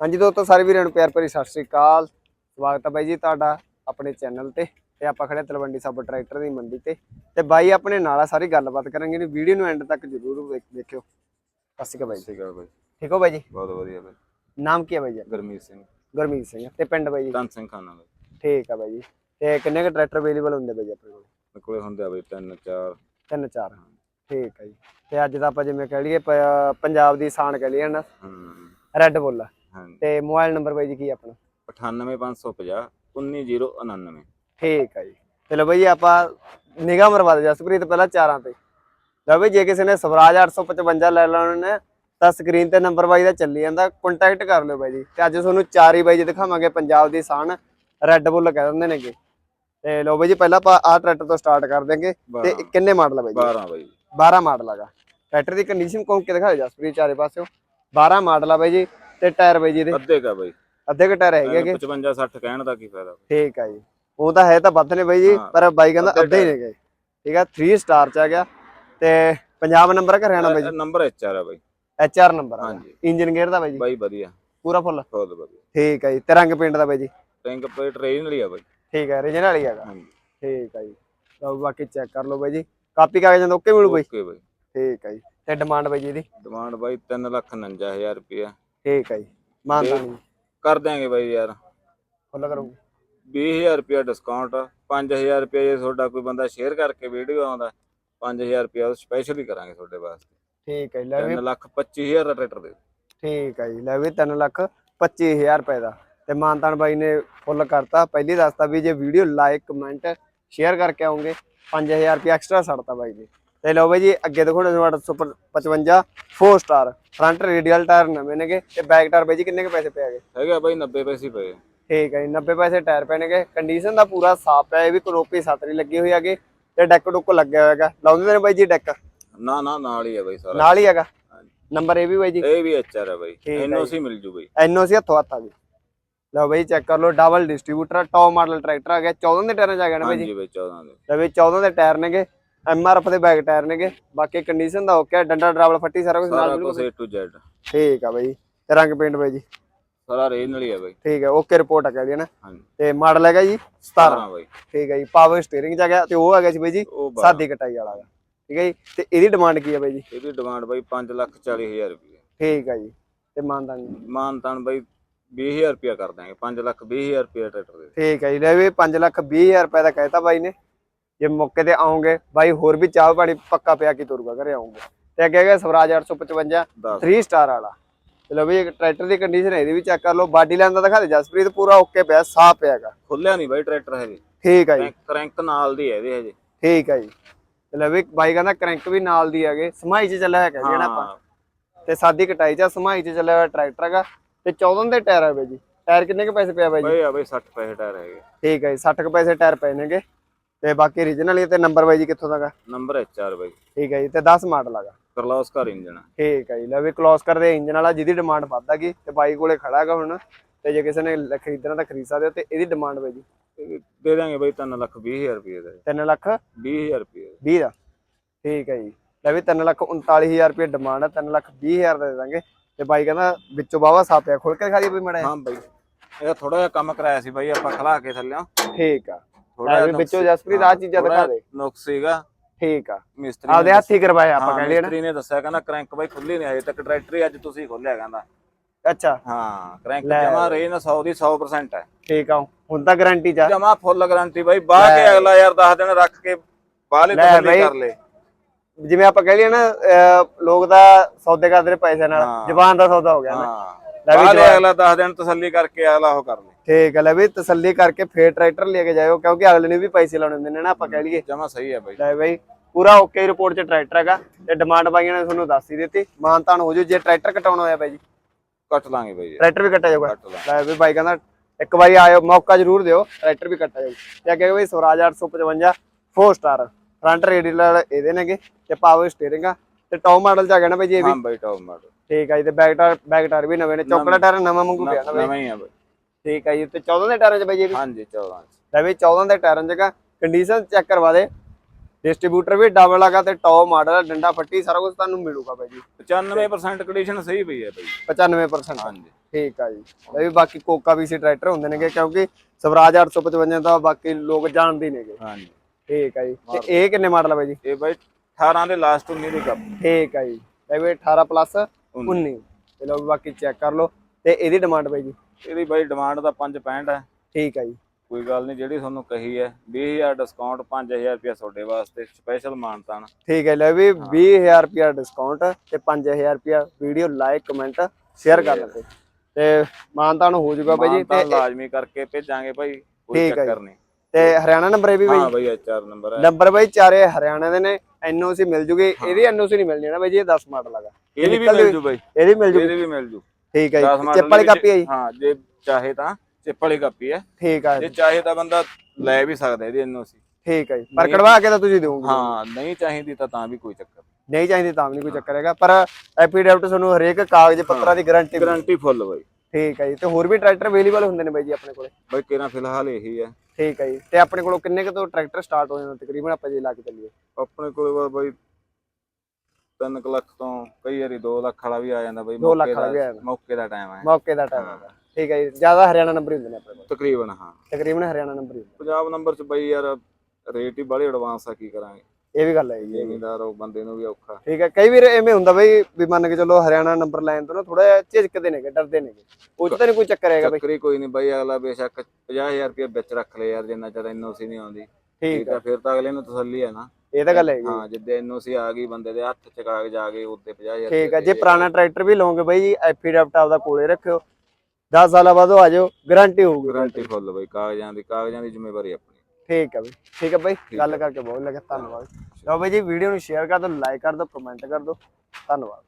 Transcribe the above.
ਹਾਂਜੀ ਦੋਸਤੋ ਸਾਰੇ ਵੀਰਾਂ ਨੂੰ ਪਿਆਰ ਭਰੀ ਸਤਿ ਸ੍ਰੀ ਅਕਾਲ। ਸਵਾਗਤ ਹੈ ਬਾਈ ਜੀ ਤੁਹਾਡਾ ਆਪਣੇ ਚੈਨਲ ਤੇ ਤੇ ਆਪਾਂ ਖੜੇ ਤਲਵੰਡੀ ਸਾਬੋ ਟਰੈਕਟਰ ਦੀ ਮੰਡੀ ਤੇ। ਤੇ ਬਾਈ ਆਪਣੇ ਨਾਲ ਸਾਰੀ ਗੱਲਬਾਤ ਕਰਾਂਗੇ ਨੇ ਵੀਡੀਓ ਨੂੰ ਐਂਡ ਤੱਕ ਜਰੂਰ ਦੇਖਿਓ। ਸਤਿ ਸ਼੍ਰੀ ਅਕਾਲ ਬਾਈ ਸਤਿ ਸ਼੍ਰੀ ਅਕਾਲ ਬਾਈ। ਠੀਕ ਹੋ ਬਾਈ ਜੀ? ਬਹੁਤ ਵਧੀਆ ਬਾਈ। ਨਾਮ ਕੀ ਹੈ ਬਾਈ ਜੀ? ਗਰਮੀਤ ਸਿੰਘ। ਗੁਰਮੀਤ ਸਿੰਘ ਤੇ ਪਿੰਡ ਬਾਈ ਜੀ? ਧੰਨ ਸਿੰਘ ਖਾਨਾ ਬਾਈ। ਠੀਕ ਆ ਬਾਈ ਜੀ। ਤੇ ਕਿੰਨੇ ਕੁ ਟਰੈਕਟਰ ਅਵੇਲੇਬਲ ਹੁੰਦੇ ਬਾਈ ਆਪਣੇ ਕੋਲ? ਮੇਰੇ ਕੋਲੇ ਹੁੰਦੇ ਆ ਬਾਈ ਤਿੰਨ ਚਾਰ। ਤਿੰਨ ਚਾਰ। ਠੀਕ ਆ ਜੀ। ਤੇ ਅੱਜ ਤਾਂ ਆਪਾਂ ਜਿਵੇਂ ਕਹਿ ਲਈਏ ਪੰਜਾਬ ਦੀ ਸ਼ਾਨ ਕਹਿ ਲਈਏ ਨਾ ਹੂੰ। ਰੈੱਡ ਬੁੱਲ ਹਾਂਜੀ। ਤੇ ਮੋਬਾਈਲ ਨੰਬਰ ਬਾਈ ਜੀ ਕੀ ਆਪਣਾ? 98550 19099 ਠੀਕ ਆ ਜੀ। ਚਲੋ ਬਈ ਆਪਾਂ ਨਿਗਾਹ ਮਰਵਾ ਦੇ ਜਸਪ੍ਰੀਤ ਪਹਿਲਾਂ ਚਾਰਾਂ ਤੇ। ਲਓ ਬਈ ਜੇ ਕਿਸੇ ਨੇ ਸਵਰਾਜ 855 ਲੈ ਲੈਣਾ ਨੇ ਤਾਂ ਸਕਰੀਨ ਤੇ ਨੰਬਰ ਬਾਈ ਦਾ ਚੱਲੀ ਜਾਂਦਾ ਕੰਟੈਕਟ ਕਰ ਲਿਓ ਬਾਈ ਜੀ। ਤੇ ਅੱਜ ਤੁਹਾਨੂੰ ਚਾਰ ਹੀ ਬਾਈ ਜੀ ਦਿਖਾਵਾਂਗੇ ਪੰਜਾਬ ਦੀ ਸ਼ਾਨ ਰੈੱਡ ਬੁੱਲ ਕਹਿ ਦਿੰਦੇ ਨੇਗੇ। ਤੇ ਲਓ ਬਈ ਜੀ ਪਹਿਲਾਂ ਆਪਾਂ ਆਹ ਟਰੈਕਟਰ ਤੋਂ ਸਟਾਰਟ ਕਰ ਦੇਂਗੇ ਤੇ 12 ਕਿੰਨੇ ਮਾਡਲ ਆ ਬਾਈ ਜੀ? 12 ਬਾਈ 12 ਮਾਡਲ ਹੈਗਾ ਟਰੈਕਟਰ ਦੀ ਕੰਡੀਸ਼ਨ ਕੌਣ ਕੇ ਦਿਖਾਓ ਜਸਪ੍ਰੀਤ ਚਾਰੇ ਪਾਸਿਓ। 12 ਮਾਡਲ ਆ ਬਾਈ ਜੀ। ਤੇ ਟਾਇਰ ਬਾਈ ਜੀ ਦੇ ਅੱਧੇ ਕਾ ਬਾਈ। ਅੱਧੇ ਕੁ ਟਾਇਰ ਹੈਗੇ ਗੇ 55 60 ਕਹਿਣ ਦਾ ਕੀ ਫਾਇਦਾ? ਠੀਕ ਆ ਜੀ। ਉਹ ਤਾਂ ਹੈ ਤਾਂ ਵੱਧ ਨੇ ਬਾਈ ਜੀ ਹਾਂ। ਪਰ ਬਾਈ ਕਹਿੰਦਾ ਅੱਧੇ ਹੀ ਨੇਗੇ ਠੀਕ ਆ 3 ਸਟਾਰ ਚ ਆ ਗਿਆ। ਤੇ ਪੰਜਾਬ ਨੰਬਰ ਆ ਕਿ ਹਰਿਆਣਾ ਬਾਈ ਜੀ? ਨੰਬਰ ਐਚ ਆਰ ਆ ਬਾਈ। ਐਚ ਆਰ ਨੰਬਰ ਹਾਂਜੀ। ਇੰਜਨ ਗੇਅਰ ਦਾ ਬਾਈ ਜੀ? ਬਾਈ ਵਧੀਆ। ਪੂਰਾ ਫੁੱਲ ਬਹੁਤ ਵਧੀਆ। ਠੀਕ ਆ ਜੀ। ਤੇ ਰੰਗ ਪਿੰਡ ਦਾ ਬਾਈ ਜੀ? ਟੈਂਕ ਪੇ ਟ੍ਰੇਨ ਵਾਲੀ ਆ ਬਾਈ। ਠੀਕ ਆ ਰੀਜਨਲ ਹੀ ਹੈਗਾ ਹਾਂਜੀ। ਠੀਕ ਆ ਜੀ। ਲਓ ਬਾਕੀ ਚੈੱਕ ਕਰ ਲਓ ਬਾਈ ਜੀ। ਕਾਪੀ ਕਾਗਜ਼ਾਂ ਦਾ ਓਕੇ ਮਿਲੂ ਬਾਈ? ਓਕੇ ਬਾਈ। ਠੀਕ ਆ ਜੀ। ਤੇ ਡਿਮਾਂਡ ਬਾਈ ਜੀ ਦੀ ਡਿਮਾਂਡ ਬਾਈ 399000 ਰੁਪਇਆ। ਠੀਕ ਆ ਜੀ ਮਾਨਤਾ ਨਹੀਂ। ਕਰ ਦਿਆਂਗੇ ਬਾਈ ਯਾਰ। ਫੁੱਲ ਕਰੂੰਗੀ। 20000 ਰੁਪਇਆ ਡਿਸਕਾਊਂਟ 5000 ਰੁਪਇਆ ਜੇ ਤੁਹਾਡਾ ਕੋਈ ਬੰਦਾ ਸ਼ੇਅਰ ਕਰਕੇ ਵੀਡੀਓ ਆਉਂਦਾ 5000 ਰੁਪਇਆ ਸਪੈਸ਼ਲ ਹੀ ਕਰਾਂਗੇ ਤੁਹਾਡੇ ਵਾਸਤੇ। ਠੀਕ ਜੀ ਲੈ ਵੀ 3 ਲੱਖ 25000 ਦਾ ਟਰੈਕਟਰ ਦੇ ਠੀਕ ਆ ਜੀ ਲੈ ਵੀ 3 ਲੱਖ 25000 ਰੁਪਏ ਦਾ। ਤੇ ਮਾਨਤਾਨ ਬਾਈ ਨੇ ਫੁੱਲ ਕਰਤਾ ਪਹਿਲੀ ਦੱਸਤਾ ਵੀ ਜੇ ਵੀਡੀਓ ਲਾਈਕ ਕਮੈਂਟ ਸ਼ੇਅਰ ਕਰਕੇ ਆਉਂਗੇ 5000 ਰੁਪਏ ਐਕਸਟਰਾ ਛੱਡਤਾ ਬਾਈ ਜੀ। ਤੇ ਲਓ ਬਾਈ ਜੀ ਅੱਗੇ ਦੇਖੋ ਤੁਹਾਡਾ super 55 4 star front radial tyre ਨਵੇਂ ਨੇਗੇ। ਤੇ ਬੈਕ ਟਾਇਰ ਬਾਈ ਜੀ ਕਿੰਨੇ ਕੁ ਪੈਸੇ ਪਏ ਹੈਗੇ ਹੈਗਾ ਬਾਈ 90 ਪੈਸੇ ਹੀ ਪਏ। ਠੀਕ ਹੈ ਜੀ 90 ਪੈਸੇ ਟਾਇਰ ਪੈਣਗੇ ਕੰਡੀਸ਼ਨ ਦਾ ਪੂਰਾ ਸਾਫ਼ ਹੈ ਇਹ ਵੀ ਕਰੋਪੀ ਸਤਰੀ ਲੱਗੀ ਹੋਈ ਹੈਗੇ। ਤੇ ਡੈਕ ਡੁੱਕ ਲੱਗਿਆ ਹੋਇਆਗਾ ਲਾਉਂਦੇ ਨੇ ਬਾਈ ਜੀ ਡੈਕ ਨਾ ਨਾ ਨਾਲ ਹੀ ਆ ਬਾਈ ਸਾਰਾ। ਨਾਲ ਹੀ ਹੈਗਾ। ਨੰਬਰ ਇਹ ਵੀ ਬਾਈ ਜੀ? ਇਹ ਵੀ ਐਚਆਰ ਹੈ ਬਾਈ। ਹੈ ਐਨਓਸੀ ਮਿਲ ਜੂ ਬਾਈ। ਐਨਓਸੀ ਹੱਥੋਂ ਹੱਥ ਆ ਜੀ ਲਓ ਬਾਈ ਚੈੱਕ ਕਰ ਲਓ। Double distributor top model tractor ਆ ਗਿਆ। 14 ਦੇ ਟਾਇਰਾਂ ਚ ਆ ਗਿਆ ਨਾ ਬਾਈ ਜੀ? ਹਾਂਜੀ ਬਾਈ 14 ਦੇ। ਲੈ ਬਈ 14 ਦੇ ਟਾਇਰ ਨੇਗੇ। ਐਮਆਰਐਫ ਦੇ ਬੈਕ ਟਾਇਰ ਨੇਗੇ। ਬਾਕੀ ਕੰਡੀਸ਼ਨ ਦਾ ਓਕੇ ਡੰਡਾ ਡਰਾਵਲ ਫੱਟੀ ਸਾਰਾ ਕੁਝ ਨਾਲ ਸਾਰਾ ਬਿਲਕੁਲ ਕੁਝ A to Z ਠੀਕ ਆ ਬਾਈ ਤੇ ਰੰਗ ਪੇਂਟ ਬਾਈ ਜੀ। ਸਾਰਾ ਰੇਨ ਵਾਲੀ ਆ ਬਾਈ। ਠੀਕ ਹੈ ਓਕੇ ਰਿਪੋਰਟ ਆ ਕਹਿੰਦੀ ਨਾ। ਹਾਂਜੀ। ਤੇ ਮਾਡਲ ਹੈਗਾ ਜੀ 17 17 ਬਾਈ। ਠੀਕ ਹੈ ਜੀ ਪਾਵਰ ਸਟੀਅਰਿੰਗ ਚ ਆ ਗਿਆ ਤੇ ਉਹ ਆ ਗਿਆ ਸੀ ਬਾਈ ਜੀ ਉਹ ਬਾਰਾਂ। ਸਾਦੀ ਕਟਾਈ ਵਾਲਾ ਗਾ ਠੀਕ ਹੈ ਜੀ ਤੇ ਇਹਦੀ ਡਿਮਾਂਡ ਕੀ ਹੈ ਬਾਈ ਜੀ? ਇਹਦੀ ਡਿਮਾਂਡ ਬਾਈ 5 ਲੱਖ 40000 ਰੁਪਏ। ਠੀਕ ਹੈ ਜੀ ਤੇ ਮੰਨਦਾ ਨਹੀਂ ਮਾਨ ਤਾਨ ਬਾਈ 20000 ਰੁਪਏ ਕਰ ਦਾਂਗੇ 5 ਲੱਖ 20000 ਰੁਪਏ ਟਰੈਕਟਰ ਦੇ। ਠੀਕ ਹੈ ਜੀ ਲੈ ਵੀ 5 ਲੱਖ 20 ਹਜ਼ਾਰ ਰੁਪਏ ਦਾ ਕਹਿਤਾ ਬਾਈ ਨੇ। ਜੇ ਮੌਕੇ ਤੇ ਆਉਂਗੇ ਬਾਈ ਹੋਰ ਵੀ ਚਾਹ ਪਾਣੀ ਪੱਕਾ ਪਿਆ ਕੀ ਤੁਰੂਗਾ ਘਰੇ ਆਉਂਗੇ। ਤੇ ਅੱਗੇ ਹੈਗਾ ਸਵਰਾਜ 855 10 3 ਸਟਾਰ ਵਾਲਾ। ਚਲੋ ਇੱਕ ਟਰੈਕਟਰ ਦੀ ਕੰਡੀਸ਼ਨ ਇਹਦੀ ਵੀ ਚੈੱਕ ਕਰ ਲਓ ਬਾਡੀ ਲਾਈਨ ਦਾ ਦਿਖਾ ਦੇ ਜਸਪ੍ਰੀਤ ਪੂਰਾ ਓਕੇ ਪਿਆ ਸਾਫ਼ ਪਿਆਗਾ ਖੁੱਲਿਆ ਨਹੀਂ ਬਾਈ ਟਰੈਕਟਰ ਹਜੇ। ਠੀਕ ਹੈ ਜੀ। ਕ੍ਰੈਂਕ ਨਾਲ ਦੀ ਹੈ ਇਹਦੇ ਹਜੇ। ਠੀਕ ਹੈ ਜੀ। ਚਲੋ ਵੀ ਬਾਈ ਕਹਿੰਦਾ ਕ੍ਰੈਂਕ ਵੀ ਨਾਲ ਦੀ ਹੈਗੇ ਸਮਾਈ ਚ ਚੱਲਿਆ ਹੈਗਾ ਜਿਹੜਾ ਆਪਾਂ। ਤੇ ਸਾਦੀ ਕਟਾਈ ਚ ਸਮਾਈ ਚ ਚੱਲਿਆ ਹੋਇਆ ਟਰੈਕਟਰ ਹੈਗਾ। ਤੇ 14 ਦੇ ਟਾਇਰ ਹੈ ਬਾਈ ਜੀ। ਟਾਇਰ ਕਿੰਨੇ ਕੁ ਪੈਸੇ ਪਿਆ ਬਾਈ ਜੀ? ਬਾਈ ਆ ਬਾਈ 60 ਪੈਸੇ ਟਾਇਰ ਹੈਗੇ। ਠੀਕ ਹੈ ਜੀ 60 ਕੁ ਪੈਸੇ ਟਾਇਰ ਪਏ ਨੇਗੇ। ਤੇ ਬਾਕੀ ਰੀਜਨਲ ਤੇ ਨੰਬਰ ਬਾਈ ਜੀ ਕਿੱਥੋਂ ਦਾਗਾ ਨੰਬਰ ਐਚਆਰ ਬਾਈ। ਠੀਕ ਹੈ ਜੀ ਤੇ 10 ਮਾਡਲ ਹੈਗਾ ਕਰਲੋਸਕਰ ਇੰਜਨ ਠੀਕ ਹੈ ਜੀ ਲੈ ਵੀ ਕਲੋਸ ਕਰਦੇ ਇੰਜਨ ਵਾਲਾ ਜਿਹਦੀ ਡਿਮਾਂਡ ਵੱਧ ਹੈਗੀ ਤੇ ਬਾਈ ਕੋਲੇ ਖੜਾ ਹੈਗਾ ਹੁਣ ਤੇ ਜੇ ਕਿਸੇ ਨੇ ਖਰੀਦਣਾ ਤਾਂ ਖਰੀਦ ਸਕਦੇ ਹੋ ਤੇ ਇਹਦੀ ਡਿਮਾਂਡ ਬਾਈ ਜੀ। ਦੇ ਦਾਂਗੇ ਬਾਈ 3 ਲੱਖ 20000 ਰੁਪਏ ਦਾ 3 ਲੱਖ 20000 ਰੁਪਏ 20 ਦਾ। ਠੀਕ ਹੈ ਜੀ ਲੈ ਵੀ 3 ਲੱਖ 39000 ਰੁਪਏ ਡਿਮਾਂਡ ਹੈ 3 ਲੱਖ 20000 ਦਾ ਦੇ ਦਾਂਗੇ ਤੇ ਬਾਈ ਕਹਿੰਦਾ ਵਿੱਚੋਂ ਬਾਵਾ ਸਾਪਿਆ ਖੋਲ ਕੇ ਖਾਲੀ ਵੀ ਮੜਾ ਹਾਂ ਬਾਈ ਇਹ ਥੋੜਾ ਜਿਹਾ ਕੰਮ ਕਰਾਇਆ ਸੀ ਬਾਈ ਆਪਾਂ ਖਲਾ ਕੇ ਥੱਲਿਆਂ ਠੀਕ ਆ। ਥੋੜਾ ਵੀ ਵਿੱਚੋਂ ਜਸਪ੍ਰੀਤ ਆਹ ਚੀਜ਼ਾਂ ਦਿਖਾ ਦੇ। ਨੁਕਸ ਸੀਗਾ। ਠੀਕ ਆ। ਮਿਸਤਰੀ ਆਪਦੇ ਨੇ ਹੱਥੀ ਕਰਵਾਇਆ ਆਪਾਂ ਹਾਂ, ਕਹਿ ਲਈਏ ਨਾ। ਮਿਸਤਰੀ ਨੇ ਦੱਸਿਆ ਕਹਿੰਦਾ ਕ੍ਰੈਂਕ ਬਾਈ ਖੁੱਲੀ ਨਹੀਂ ਹਜੇ ਤੱਕ ਟਰੈਕਟਰ ਅੱਜ ਤੁਸੀਂ ਖੋਲਿਆ ਕਹਿੰਦਾ। ਅੱਛਾ। ਹਾਂ ਕ੍ਰੈਂਕ। ਜਮਾ ਰੇਨ 100 ਦੀ 100% ਹੈ। ਠੀਕ ਆ ਹੁਣ ਤਾਂ ਗਾਰੰਟੀ ਚ ਆ। ਜਮਾ ਫੁੱਲ ਗਾਰੰਟੀ ਬਾਈ ਬਾਹ ਕੇ ਅਗਲਾ ਯਾਰ 10 ਦਿਨ ਰੱਖ ਕੇ ਬਾਹਲੇ ਤਸੱਲੀ। ਕਰ ਲੈ। ਜਿਵੇਂ ਆਪਾਂ ਕਹਿ ਲਈਏ ਨਾ ਲੋਕ ਤਾਂ ਸੌਦੇ ਕਰਦੇ ਨੇ ਪੈਸੇ ਨਾਲ। ਜ਼ਬਾਨ ਦਾ ਸੌਦਾ ਹੋ ਗਿਆ ਨਾ। ਬਾਹਲੇ ਅਗਲਾ 10 ਦਿਨ ਤਸੱਲੀ ਕਰਕੇ ਅਗਲਾ ਉਹ ਕਰ ਲੈ। ਠੀਕ ਹੈ ਲੈ ਵੀ ਤਸੱਲੀ ਕਰਕੇ ਫੇਰ ਟਰੈਕਟਰ ਲੈ ਕੇ ਜਾਇਓ ਕਿਉਂਕਿ ਅਗਲੇ ਨੇ ਵੀ ਪੈਸੇ ਲਾਉਣੇ ਹੁੰਦੇ ਨੇ ਨਾ ਆਪਾਂ ਕਹਿ ਲਈਏ। ਜਮਾ ਸਹੀ ਹੈ ਬਾਈ। ਲੈ ਬਈ ਪੂਰਾ ਓਕੇ ਰਿਪੋਰਟ ਚ ਟਰੈਕਟਰ ਹੈਗਾ ਤੇ ਡਿਮਾਂਡ ਬਾਈਆਂ ਨੇ ਤੁਹਾਨੂੰ ਦੱਸ ਹੀ ਦਿੱਤੀ ਮਾਨਤਾਨ ਹੋ ਜੂ ਜੇ ਟਰੈਕਟਰ ਕਟਾਉਣਾ ਹੋਇਆ ਬਾਈ ਜੀ। ਕੱਟ ਲਾਂਗੇ ਬਾਈ ਟਰੈਕਟਰ ਵੀ ਕੱਟਿਆ ਜਾਊਗਾ। ਲੈ ਵੀ ਬਾਈ ਕਹਿੰਦਾ ਇੱਕ ਵਾਰੀ ਆਇਓ ਮੌਕਾ ਜ਼ਰੂਰ ਦਿਓ ਟਰੈਕਟਰ ਵੀ ਕੱਟਿਆ ਜਾਊ ਤੇ ਅੱਗੇ ਬਈ ਸਵਰਾਜ 855 4 ਸਟਾਰ ਫਰੰਟ ਰੇਡੀਅਲ ਇਹਦੇ ਨੇਗੇ ਤੇ ਪਾਵਰ ਸਟੀਅਰਿੰਗ ਆ ਤੇ ਟੌਪ ਮਾਡਲ ਚ ਆ ਗਿਆ ਨਾ ਬਾਈ ਜੀ ਇਹ ਵੀ। ਹਾਂ ਬਾਈ ਟੌਪ ਮਾਡਲ ਠੀਕ ਆ ਜੀ ਤੇ ਬੈਕ ਟਾਇਰ ਬੈਕ ਟਾਇਰ ਵੀ ਨਵੇਂ ਨੇ ਚੌਕੜਾ ਟਾਇਰ ਨਵਾਂ ਵਾਂਗੂ ਪਿਆ ਨਾ ਬਾਈ। ਨਵਾਂ ਹੀ ਆ ਬਾਈ। ਠੀਕ ਆ ਜੀ ਤੇ 14 ਦੇ ਟਾਇਰਾਂ ਚ ਬਾਈ ਜੀ ਇਹ ਵੀ? ਹਾਂਜੀ 14 ਲੈ ਵੀ 14 ਦੇ ਟਾਇਰਾਂ ਚ ਹੈਗਾ। ਕੰਡੀਸ਼ਨ ਚੈੱਕ ਕਰਵਾ ਦੇ। ਡਿਸਟ੍ਰੀਬਿਊਟਰ ਵੀ ਡਬਲ ਹੈਗਾ ਤੇ ਟੌਪ ਮਾਡਲ ਹੈ ਡੰਡਾ ਫੱਟੀ ਸਾਰਾ ਕੁਝ ਤੁਹਾਨੂੰ ਮਿਲੂਗਾ ਬਾਈ ਜੀ। 95% ਕੰਡੀਸ਼ਨ ਸਹੀ ਪਈ ਹੈ ਬਾਈ। 95% ਹਾਂਜੀ। ਠੀਕ ਆ ਜੀ। ਇਹ ਵੀ ਬਾਕੀ ਕੋਕਾ ਵੀਸੀ ਟਰੈਕਟਰ ਹੁੰਦੇ ਨੇਗੇ ਕਿਉਂਕਿ ਸਵਰਾਜ 855 ਦਾ ਬਾਕੀ ਲੋਕ ਜਾਣਦੇ ਨੇਗੇ। ਹਾਂਜੀ। ਠੀਕ ਆ ਜੀ। ਤੇ ਇਹ ਕਿੰਨੇ ਮਾਡਲ ਆ ਬਾਈ ਜੀ? ਇਹ ਬਾਈ 18 ਦੇ ਲਾਸਟ 19 ਦੀ ਕੱਪ ਠੀਕ ਆ ਜੀ। ਇਹ ਵੀ 18 ਪਲੱਸ 19 ਚਲੋ ਬਾਕੀ ਚੈੱਕ ਕਰ ਲਓ। ਤੇ ਇਹਦੀ ਡਿਮਾਂਡ ਬਾਈ ਜੀ? ਇਹਦੀ ਬਾਈ ਡਿਮਾਂਡ ਦਾ 5.65 ਹੈ। ਠੀਕ ਆ ਜੀ। ਕੋਈ ਗੱਲ ਨਹੀਂ ਜਿਹੜੀ ਤੁਹਾਨੂੰ ਕਹੀ ਹੈ 20000 ਡਿਸਕਾਊਂਟ 5000 ਰੁਪਇਆ ਤੁਹਾਡੇ ਵਾਸਤੇ ਸਪੈਸ਼ਲ ਮਾਨਤਾਨ। ਠੀਕ ਹੈ ਲੈ ਵੀ 20000 ਰੁਪਿਆ ਡਿਸਕਾਊਂਟ ਤੇ 5000 ਰੁਪਿਆ ਵੀਡੀਓ ਲਾਈਕ ਕਮੈਂਟ ਸ਼ੇਅਰ ਕਰ ਲਓ ਤੇ ਮਾਨਤਾਨ ਹੋ ਜਾਊਗਾ ਬਾਈ ਜੀ ਤੇ ਲਾਜ਼ਮੀ ਕਰਕੇ ਭੇਜਾਂਗੇ ਬਾਈ ਕੋਈ ਹੈ ਚੱਕਰ ਨਹੀਂ। ਤੇ ਹਰਿਆਣਾ ਨੰਬਰ ਇਹ ਵੀ ਬਾਈ। ਹਾਂ ਬਾਈ ਐਚਆਰ ਨੰਬਰ ਹੈ। ਨੰਬਰ ਬਾਈ ਚਾਰੇ ਹਰਿਆਣਾ ਦੇ ਨੇ ਐਨਓਸੀ ਮਿਲ ਜੂਗੀ ਇਹਦੀ ਐਨਓਸੀ ਨਹੀਂ ਮਿਲਣੀ ਨਾ ਬਾਈ ਜੀ ਇਹ 10 ਮਾਡਲ ਹੈਗਾ। ਇਹਦੀ ਵੀ ਮਿਲ ਜੂ ਬਾਈ। ਇਹਦੀ ਮਿਲ ਜੂਗੀ ਇਹਦੀ ਵੀ ਮਿਲ ਜੂ। ਠੀਕ ਹੈ 10 ਜੀ ਚਿੱਪ ਵਾਲੀ ਕਾਪੀ ਹੈ ਜੀ। ਹਾਂ ਜੇ ਚਾਹੇ ਤਾਂ ਚਿੱਪ ਵਾਲੀ ਕਾਪੀ ਹੈ। ਠੀਕ ਹੈ ਜੇ। ਚਾਹੇ ਤਾਂ ਬੰਦਾ ਲੈ ਵੀ ਸਕਦਾ ਇਹਦੀ ਐਨਓਸੀ ਠੀਕ ਹੈ ਜੀ। ਪਰ ਕਢਵਾ ਕੇ ਤਾਂ ਤੁਸੀਂ ਦਿਓਗੇ। ਹਾਂ ਨਹੀਂ ਚਾਹੀਦੀ ਤਾਂ ਤਾਂ ਵੀ ਕੋਈ ਚੱਕਰ ਨਹੀਂ। ਚਾਹੀਦੀ ਤਾਂ ਵੀ ਕੋਈ ਚੱਕਰ ਹੈਗਾ। ਪਰ ਐਪੀਡੈਪਟ ਤੁਹਾਨੂੰ ਹਰੇਕ ਕਾਗਜ਼ ਪੱਤਰਾਂ ਦੀ ਗਾਰੰਟੀ ਗਾਰੰਟੀ ਫੁੱਲ ਬਾਈ। ਠੀਕ ਹੈ ਜੀ। ਤੇ ਹੋਰ ਵੀ ਟਰੈਕਟਰ ਅਵੇਲੇਬਲ ਹੁੰਦੇ ਨੇ ਬਾਈ ਜੀ ਆਪਣੇ ਕੋਲੇ? ਬਾਈ ਕਿਹੜਾ ਫਿਲਹਾਲ ਇਹੀ ਹੈ। ਠੀਕ ਹੈ ਜੀ। ਤੇ ਆਪਣੇ ਕੋਲੋਂ ਕਿੰਨੇ ਕੁ ਤੋਂ ਟਰੈਕਟਰ ਸਟਾਰਟ ਹੋ ਜਾਂਦੇ ਤਕਰੀਬਨ ਆਪਾਂ ਜੇ ਲਾ ਕੇ ਚੱਲੀਏ। ਆਪਣੇ ਕੋਲੇ ਬਾਈ 3 ਲੱਖ ਤੋਂ ਕਈ ਵਾਰੀ 2 ਲੱਖ ਵਾਲਾ ਵੀ ਆ ਜਾਂਦਾ ਬਾਈ ਲੱਖ ਮੌਕੇ ਵਾਲਾ ਦਾ- ਵੀ ਆ ਜਾਂਦਾ। ਮੌਕੇ ਦਾ ਟਾਈਮ ਹੈ। ਮੌਕੇ ਦਾ ਟਾਈਮ ਹੈਗਾ ਠੀਕ ਹੈ ਜੀ। ਜ਼ਿਆਦਾ ਹਰਿਆਣਾ ਨੰਬਰ ਹੀ ਹੁੰਦੇ ਨੇ ਆਪਣੇ ਕੋਲ। ਤਕਰੀਬਨ ਹਾਂ। ਤਕਰੀਬਨ ਹਰਿਆਣਾ ਨੰਬਰ ਹੀ ਹੁੰਦੇ ਪੰਜਾਬ ਨੰਬਰ ਚ ਬਾਈ ਯਾਰ ਰੇਟ ਹੀ ਬੜੇ ਐਡਵਾਂਸ ਆ ਕੀ ਕਰਾਂਗੇ? ਇਹ ਵੀ ਗੱਲ ਹੈ ਜੀ। ਜ਼ਿਮੀਂਦਾਰ ਉਹ ਬੰਦੇ ਨੂੰ ਵੀ ਔਖਾ। ਠੀਕ ਹੈ। ਕਈ ਵਾਰ ਐਵੇਂ ਹੁੰਦਾ ਬਈ ਵੀ ਮੰਨ ਕੇ ਚੱਲੋ ਹਰਿਆਣਾ ਨੰਬਰ ਲੈਣ ਤੋਂ ਨਾ ਥੋੜਾ ਜਿਹਾ ਝਿਜਕਦੇ ਨੇਗੇ ਡਰਦੇ ਨੇਗੇ। ਉਹ 'ਚ ਤਾਂ ਨਹੀਂ ਕੋਈ ਚੱਕਰ ਹੈਗਾ ਬਈ। ਚੱਕਰੀ ਕੋਈ ਨਹੀਂ ਬਾਈ ਅਗਲਾ ਬੇਸ਼ੱਕ 50000 ਰੁਪਏ ਵਿੱਚ ਰੱਖ ਲੈ ਯਾਰ ਜਿੰਨਾ ਚਿਰ ਐਨਓਸੀ ਨਹੀਂ ਆਉਂਦੀ। ਠੀਕ ਹੈ। ਫਿਰ ਤਾਂ ਅਗਲੇ ਨੂੰ ਤਸੱਲੀ ਹੈ ਨਾ। ਇਹ ਤਾਂ ਗੱਲ ਹੈਗੀ। ਹਾਂ ਜਿੱਦੇ ਐਨਓਸੀ ਆ ਗਈ ਬੰਦੇ ਦੇ ਹੱਥ ਚ ਕਾਗਜ਼ ਆ ਗਏ ਉੱਤੇ 50000 ਠੀਕ ਹੈ ਜੇ ਪੁਰਾਣਾ ਟਰੈਕਟਰ ਵੀ ਲਓਗੇ ਬਈ ਜੀ ਐਫੀਡੈਪਟ ਆਪਦਾ ਕੋਲੇ ਰੱਖਿਓ। 10 ਸਾਲਾਂ ਬਾਅਦ ਉਹ ਆ ਜਾਓ ਗਾਰੰਟੀ ਹੋਊਗੀ। ਗਾਰੰਟੀ ਫੁੱਲ ਬਾਈ ਕਾਗਜ਼ਾਂ ਦੀ ਕਾਗਜ਼ਾਂ ਦੀ ਜ਼ਿੰਮੇਵਾਰੀ ਆਪਣੀ। ਠੀਕ ਹੈ ਬਈ ਠੀਕ ਹੈ ਬਈ ਗੱਲ ਕਰਕੇ ਬਹੁਤ ਲੱਗਾ ਧੰਨਵਾਦ। ਲਓ ਬਈ ਜੀ ਵੀਡੀਓ ਨੂੰ ਸ਼ੇਅਰ ਕਰ ਦਿਓ ਲਾਈਕ ਕਰ ਦਿਓ ਕਮੈਂਟ ਕਰ ਦਿਓ ਧੰਨਵਾਦ।